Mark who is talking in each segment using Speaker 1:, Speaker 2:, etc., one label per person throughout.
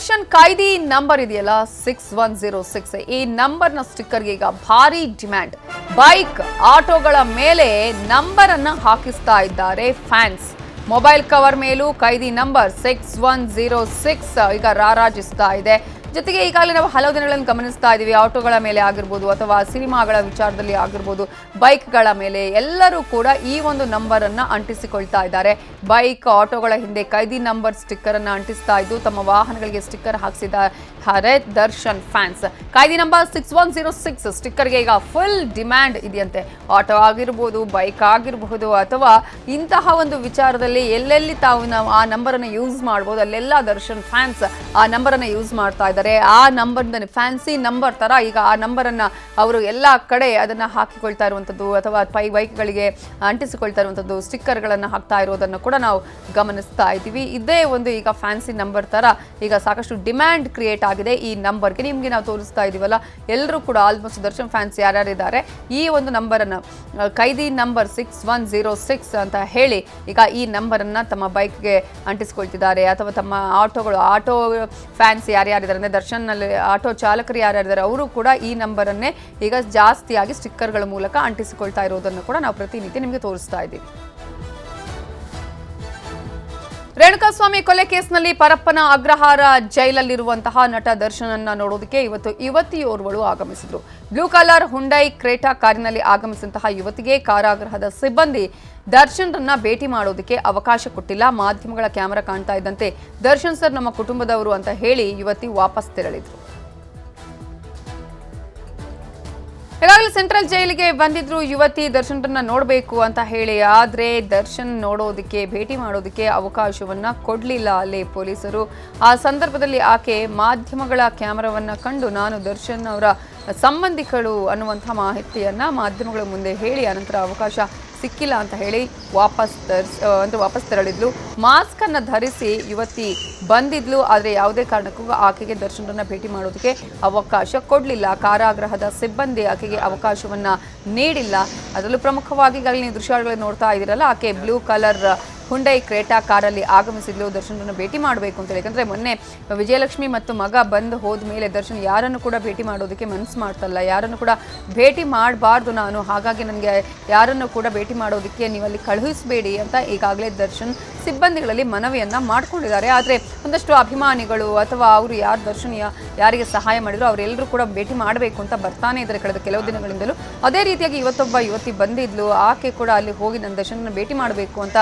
Speaker 1: ದರ್ಶನ್ ಕಾಯ್ದಿ ನಂಬರ್ ಇದೆಯಲ್ಲ? Six one zero six ಈ ನಂಬರ್ನ ಸ್ಟಿಕ್ಕರ್ಗೆ ಈಗ ಭಾರಿ ಡಿಮ್ಯಾಂಡ್. ಬೈಕ್, ಆಟೋಗಳ ಮೇಲೆ ನಂಬರ್ ಅನ್ನ ಹಾಕಿಸ್ತಾ ಇದ್ದಾರೆ ಫ್ಯಾನ್ಸ್. ಮೊಬೈಲ್ ಕವರ್ ಮೇಲೂ ಕೈದಿ number six one zero six ಈಗ ರಾರಾಜಿಸ್ತಾ ಇದೆ. ಜೊತೆಗೆ ಈಗಾಗಲೇ ನಾವು ಹಲವು ದಿನಗಳನ್ನು ಗಮನಿಸ್ತಾ ಇದ್ದೀವಿ. ಆಟೋಗಳ ಮೇಲೆ ಆಗಿರ್ಬೋದು ಅಥವಾ ಸಿನಿಮಾಗಳ ವಿಚಾರದಲ್ಲಿ ಆಗಿರ್ಬೋದು, ಬೈಕ್ಗಳ ಮೇಲೆ ಎಲ್ಲರೂ ಕೂಡ ಈ ಒಂದು ನಂಬರ್ ಅನ್ನ ಅಂಟಿಸಿಕೊಳ್ತಾ ಇದ್ದಾರೆ. ಬೈಕ್ ಆಟೋಗಳ ಹಿಂದೆ ಕೈದಿ ನಂಬರ್ ಸ್ಟಿಕ್ಕರ್ ಅನ್ನ ಅಂಟಿಸ್ತಾ ಇದ್ದು ತಮ್ಮ ವಾಹನಗಳಿಗೆ ಸ್ಟಿಕ್ಕರ್ ಹಾಕಿಸಿದ್ದಾರೆ Darshan fans. ಕೈದಿ number six one zero six ಸ್ಟಿಕ್ಕರ್ಗೆ ಈಗ ಫುಲ್ ಡಿಮ್ಯಾಂಡ್ ಇದೆಯಂತೆ. ಆಟೋ ಆಗಿರ್ಬೋದು, ಬೈಕ್ ಆಗಿರಬಹುದು ಅಥವಾ ಇಂತಹ ಒಂದು ವಿಚಾರದಲ್ಲಿ ಎಲ್ಲೆಲ್ಲಿ ತಾವು ನಾವು ಆ ನಂಬರನ್ನು ಯೂಸ್ ಮಾಡ್ಬೋದು, ಅಲ್ಲೆಲ್ಲ ದರ್ಶನ್ ಫ್ಯಾನ್ಸ್ ಆ ನಂಬರನ್ನು ಯೂಸ್ ಮಾಡ್ತಾ ಇದ್ದಾರೆ. ಆ ನಂಬರ್ ಫ್ಯಾನ್ಸಿ ನಂಬರ್ ತರ ಈಗ ಆ ನಂಬರನ್ನು ಅವರು ಎಲ್ಲ ಕಡೆ ಅದನ್ನ ಹಾಕಿಕೊಳ್ತಾ ಇರುವಂಥದ್ದು ಅಥವಾ ಪೈ ಬೈಕ್ಗಳಿಗೆ ಅಂಟಿಸಿಕೊಳ್ತಾ ಇರುವಂಥದ್ದು ಸ್ಟಿಕ್ಕರ್ಗಳನ್ನು ಹಾಕ್ತಾ ಇರೋದನ್ನ ಕೂಡ ನಾವು ಗಮನಿಸ್ತಾ ಇದ್ದೀವಿ. ಇದೇ ಒಂದು ಈಗ ಫ್ಯಾನ್ಸಿ ನಂಬರ್ ತರ ಈಗ ಸಾಕಷ್ಟು ಡಿಮ್ಯಾಂಡ್ ಕ್ರಿಯೇಟ್ ಆಗಿದೆ ಈ ನಂಬರ್ಗೆ ನಿಮಗೆ ನಾವು ತೋರಿಸ್ತಾ ಇದೀವಲ್ಲ ಎಲ್ಲರೂ ಕೂಡ ಆಲ್ಮೋಸ್ಟ್ ದರ್ಶನ್ ಫ್ಯಾನ್ಸ್ ಯಾರ್ಯಾರಿದ್ದಾರೆ, ಈ ಒಂದು ನಂಬರನ್ನು ಕೈದಿ number six one zero six ಅಂತ ಹೇಳಿ ಈಗ ಈ ನಂಬರನ್ನು ತಮ್ಮ ಬೈಕ್ಗೆ ಅಂಟಿಸ್ಕೊಳ್ತಿದ್ದಾರೆ. ಅಥವಾ ತಮ್ಮ ಆಟೋಗಳು, ಆಟೋ ಫ್ಯಾನ್ಸ್ ಯಾರ್ಯಾರಿದ್ದಾರೆ ದರ್ಶನ್ನಲ್ಲಿ ಆಟೋ ಚಾಲಕರು ಯಾರ್ಯಾರಿದ್ದಾರೆ ಅವರು ಕೂಡ ಈ ನಂಬರನ್ನೇ ಈಗ ಜಾಸ್ತಿಯಾಗಿ ಸ್ಟಿಕ್ಕರ್ಗಳ ಮೂಲಕ ಅಂಟಿಸಿಕೊಳ್ತಾ ಇರೋದನ್ನು ಕೂಡ ನಾವು ಪ್ರತಿನಿತ್ಯ ನಿಮಗೆ ತೋರಿಸ್ತಾ ಇದ್ದೀವಿ. ರೇಣುಕಾಸ್ವಾಮಿ ಕೊಲೆ ಕೇಸ್ನಲ್ಲಿ ಪರಪ್ಪನ ಅಗ್ರಹಾರ ಜೈಲಲ್ಲಿರುವಂತಹ ನಟ ದರ್ಶನನ್ನ ನೋಡೋದಕ್ಕೆ ಇವತ್ತು ಯುವತಿಯೋರ್ವಳು ಆಗಮಿಸಿದ್ರು. ಬ್ಲೂ ಕಲರ್ ಹುಂಡೈ ಕ್ರೇಟಾ ಕಾರಿನಲ್ಲಿ ಆಗಮಿಸಿದಂತಹ ಯುವತಿಗೆ ಕಾರಾಗೃಹದ ಸಿಬ್ಬಂದಿ ದರ್ಶನ್ರನ್ನ ಭೇಟಿ ಮಾಡೋದಕ್ಕೆ ಅವಕಾಶ ಕೊಟ್ಟಿಲ್ಲ. ಮಾಧ್ಯಮಗಳ ಕ್ಯಾಮೆರಾ ಕಾಣ್ತಾ ಇದ್ದಂತೆ ದರ್ಶನ್ ಸರ್ ನಮ್ಮ ಕುಟುಂಬದವರು ಅಂತ ಹೇಳಿ ಯುವತಿ ವಾಪಸ್ ತೆರಳಿದ್ರು. ಈಗಾಗಲೇ ಸೆಂಟ್ರಲ್ ಜೈಲಿಗೆ ಬಂದಿದ್ರು ಯುವತಿ ದರ್ಶನ್ರನ್ನ ನೋಡಬೇಕು ಅಂತ ಹೇಳಿ, ಆದ್ರೆ ದರ್ಶನ್ ನೋಡೋದಕ್ಕೆ, ಭೇಟಿ ಮಾಡೋದಕ್ಕೆ ಅವಕಾಶವನ್ನ ಕೊಡ್ಲಿಲ್ಲ. ಅಲ್ಲಿ ಪೊಲೀಸರು ಆ ಸಂದರ್ಭದಲ್ಲಿ ಆಕೆ ಮಾಧ್ಯಮಗಳ ಕ್ಯಾಮರಾವನ್ನ ಕಂಡು ನಾನು ದರ್ಶನ್ ಅವರ ಸಂಬಂಧಿಕಳು ಅನ್ನುವಂಥ ಮಾಹಿತಿಯನ್ನ ಮಾಧ್ಯಮಗಳ ಮುಂದೆ ಹೇಳಿ ಅನಂತರ ಅವಕಾಶ ಸಿಕ್ಕಿಲ್ಲ ಅಂತ ಹೇಳಿ ವಾಪಸ್ ತರಿಸ್ ಅಂದರೆ ವಾಪಸ್ ತೆರಳಿದ್ಲು. ಮಾಸ್ಕನ್ನು ಧರಿಸಿ ಯುವತಿ ಬಂದಿದ್ಲು, ಆದರೆ ಯಾವುದೇ ಕಾರಣಕ್ಕೂ ಆಕೆಗೆ ದರ್ಶನರನ್ನ ಭೇಟಿ ಮಾಡೋದಕ್ಕೆ ಅವಕಾಶ ಕೊಡಲಿಲ್ಲ. ಕಾರಾಗೃಹದ ಸಿಬ್ಬಂದಿ ಆಕೆಗೆ ಅವಕಾಶವನ್ನು ನೀಡಿಲ್ಲ. ಅದರಲ್ಲೂ ಪ್ರಮುಖವಾಗಿ ಈಗಾಗಲೇ ನೀವು ದೃಶ್ಯಗಳನ್ನು ನೋಡ್ತಾ ಇದ್ದೀರಲ್ಲ ಆಕೆ ಬ್ಲೂ ಕಲರ್ ಹುಂಡೈ ಕ್ರೇಟಾ ಕಾರಲ್ಲಿ ಆಗಮಿಸಿದ್ಲು. ದರ್ಶನರನ್ನು ಭೇಟಿ ಮಾಡಬೇಕು ಅಂತ ಹೇಳಿ. ಯಾಕಂದ್ರೆ ಮೊನ್ನೆ ವಿಜಯಲಕ್ಷ್ಮಿ ಮತ್ತು ಮಗ ಬಂದು ಹೋದ ಮೇಲೆ ದರ್ಶನ್ ಯಾರನ್ನು ಕೂಡ ಭೇಟಿ ಮಾಡೋದಕ್ಕೆ ಮನಸ್ಸು ಮಾಡ್ತಲ್ಲ. ಯಾರನ್ನು ಕೂಡ ಭೇಟಿ ಮಾಡಬಾರ್ದು ನಾನು. ಹಾಗಾಗಿ ನನಗೆ ಯಾರನ್ನು ಕೂಡ ಭೇಟಿ ಮಾಡೋದಕ್ಕೆ ನೀವು ಅಲ್ಲಿ ಕಳುಹಿಸಬೇಡಿ ಅಂತ ಈಗಾಗಲೇ ದರ್ಶನ್ ಸಿಬ್ಬಂದಿಗಳಲ್ಲಿ ಮನವಿಯನ್ನ ಮಾಡಿಕೊಂಡಿದ್ದಾರೆ. ಆದರೆ ಒಂದಷ್ಟು ಅಭಿಮಾನಿಗಳು ಅಥವಾ ಅವರು ಯಾರು ದರ್ಶನ್ ಯಾರಿಗೆ ಸಹಾಯ ಮಾಡಿದ್ರು ಅವರೆಲ್ಲರೂ ಕೂಡ ಭೇಟಿ ಮಾಡಬೇಕು ಅಂತ ಬರ್ತಾನೆ ಇದ್ದಾರೆ ಕಳೆದ ಕೆಲವು ದಿನಗಳಿಂದಲೂ. ಅದೇ ರೀತಿಯಾಗಿ ಇವತ್ತೊಬ್ಬ ಯುವತಿ ಬಂದಿದ್ಲು. ಆಕೆ ಕೂಡ ಅಲ್ಲಿ ಹೋಗಿ ನನ್ನ ದರ್ಶನ ಭೇಟಿ ಮಾಡಬೇಕು ಅಂತ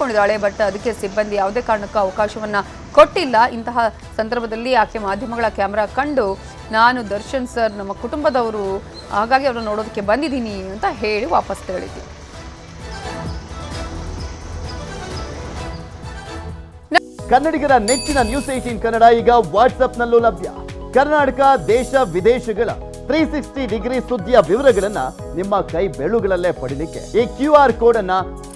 Speaker 1: ಕೇಳ್ಕೊಂಡಿದ್ದಾಳೆ ಬಟ್ ಅದಕ್ಕೆ ಸಿಬ್ಬಂದಿ ಯಾವುದೇ ಕಾರಣಕ್ಕೂ ಅವಕಾಶವನ್ನ ಕೊಟ್ಟಿಲ್ಲ. ಇಂತಹ ಸಂದರ್ಭದಲ್ಲಿ ಆಕೆ ಮಾಧ್ಯಮಗಳ ಕ್ಯಾಮ್ರಾ ಕಂಡು, ನಾನು ದರ್ಶನ್ ಸರ್, ನಮ್ಮ ಕುಟುಂಬದವರು, ಹಾಗಾಗಿ ಅವ್ರನ್ನ ನೋಡೋದಕ್ಕೆ ಬಂದಿದ್ದೀನಿ ಅಂತ ಹೇಳಿ ವಾಪಸ್ ತೆರಳಿದ್ವಿ.
Speaker 2: ಕನ್ನಡಿಗರ ನೆಚ್ಚಿನ ನ್ಯೂಸ್ ಏಟೀನ್ ಕನ್ನಡ ಈಗ ವಾಟ್ಸ್ಆಪ್ನಲ್ಲೂ ಲಭ್ಯ. ಕರ್ನಾಟಕ, ದೇಶ, ವಿದೇಶಗಳ ತ್ರೀ ಸಿಕ್ಸ್ಟಿ ಡಿಗ್ರಿ ಸುದ್ದಿಯ ವಿವರಗಳನ್ನ ನಿಮ್ಮ ಕೈ ಬೆಳುಗಳಲ್ಲೇ ಪಡೀಲಿಕ್ಕೆ ಈ ಕ್ಯೂ ಆರ್ ಕೋಡ್ ಅನ್ನ